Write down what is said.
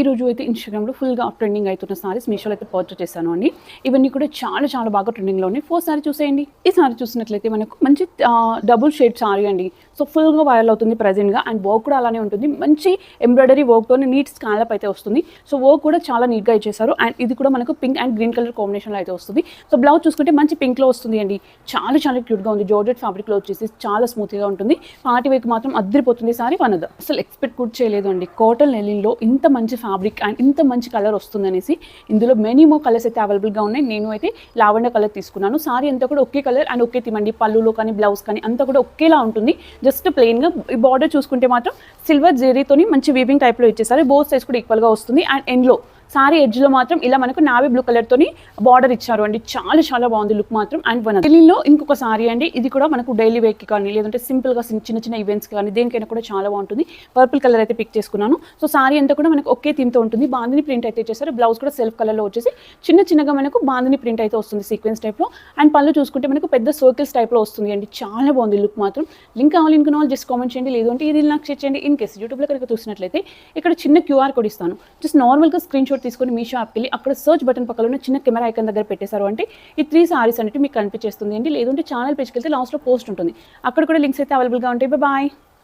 ఈ రోజు అయితే ఇన్స్టాగ్రామ్లో ఫుల్గా ట్రెండింగ్ అవుతున్న సారీస్ మీషోలో అయితే పర్చేస్ చేశాను అండి. ఇవన్నీ కూడా చాలా చాలా బాగా ట్రెండింగ్లో ఉన్నాయి. ఫోర్ సారీ చూసేయండి. ఈ సారీ చూసినట్లయితే మనకు మంచి డబుల్ షేడ్ సారీ అండి. సో ఫుల్గా వైరల్ అవుతుంది ప్రజెంట్గా అండ్ వర్క్ కూడా అలానే ఉంటుంది. మంచి ఎంబ్రాయిడరీ వర్క్తో నీట్ స్కాలప్ అయితే వస్తుంది. సో వర్క్ కూడా చాలా నీట్గా ఇచ్చేసారు అండ్ ఇది కూడా మనకు పింక్ అండ్ గ్రీన్ కలర్ కాంబినేషన్లో అయితే వస్తుంది. సో బ్లౌజ్ చూసుకుంటే మంచి పింక్లో వస్తుంది అండి. చాలా చాలా క్యూట్గా ఉంది. జార్జెట్ ఫ్యాబ్రిక్లో వచ్చేసి చాలా స్మూత్గా ఉంటుంది. పార్టీ వేక్ మాత్రం అద్దరిపోతుంది సారీ వన్ అసలు ఎక్స్పెక్ట్ కూడా చేయలేదు అండి. కాటన్ లెలిన్లో ఇంత మంచి ఫ్యాబ్రిక్ అండ్ ఇంత మంచి కలర్ వస్తుందనేసి ఇందులో మెనీ మో కలర్స్ అయితే అవైలబుల్గా ఉన్నాయి. నేను అయితే లావెండర్ కలర్ తీసుకున్నాను. సారీ అంతా కూడా ఒకే కలర్ అండ్ ఒకే తిమండి. పళ్ళులో కానీ బ్లౌజ్ కానీ అంతా కూడా ఒకేలా ఉంటుంది. జస్ట్ ప్లెయిన్గా ఈ బార్డర్ చూసుకుంటే మాత్రం సిల్వర్ జెరీతోని మంచి వీవింగ్ టైప్లో ఇచ్చేసారు. బోత్ సైజ్ కూడా ఈక్వల్గా వస్తుంది. అండ్ ఎండ్లో సారీ ఎడ్జ్లో మాత్రం ఇలా మనకు నావీ బ్లూ కలర్ తోని బార్డర్ ఇచ్చారు అండి. చాలా చాలా బాగుంది లుక్ మాత్రం. అండ్ వన్ ఢిల్లీలో ఇంకొక సారీ అండి. ఇది కూడా మనకు డైలీ వేర్కి కానీ లేదంటే సింపుల్గా చిన్న చిన్న ఈవెంట్స్ కానీ దేనికైనా కూడా చాలా బాగుంటుంది. పర్పుల్ కలర్ అయితే పిక్ చేసుకున్నాను. సో సారీ అంతా కూడా మనకు ఒకే థీమ్తో ఉంటుంది. బాందిని ప్రింట్ అయితే చేశారు. బ్లౌజ్ కూడా సెల్ఫ్ కలర్లో వచ్చేసి చిన్న చిన్నగా మనకు బాందిని ప్రింట్ అయితే వస్తుంది సీక్వెన్స్ టైప్లో అండ్ పళ్ళు చూసుకుంటే మనకు పెద్ద సర్కిల్స్ టైప్లో వస్తుంది అండి. చాలా బాగుంది లుక్ మాత్రం. లింక్ కావాలి లింక్ వాళ్ళు జస్ట్ కామెంట్ చేయండి. లేదంటే ఇది నాకు షేర్ చేయండి. ఇన్ కేసు యూట్యూబ్లో కనుక చూసినట్లయితే ఇక్కడ చిన్న క్యూఆర్ కోడ్ ఇస్తాను. జస్ట్ నార్మల్గా స్క్రీన్ షాట్ తీసుకొని మీషో యాప్కి వెళ్ళి అక్కడ సర్చ్ బటన్ పక్కన ఉన్న చిన్న కెమెరా ఐకన్ దగ్గర పెట్టేశారు. అంటే ఈ త్రీ సారీస్ అనేవి మీకు కనిపించేస్తుంది అండి. లేదంటే ఛానల్ పేజ్కి వెళ్తే లాస్ట్లో పోస్ట్ ఉంటుంది. అక్కడ కూడా లింక్స్ అయితే అవైలబుల్గా ఉంటాయి. బాయ్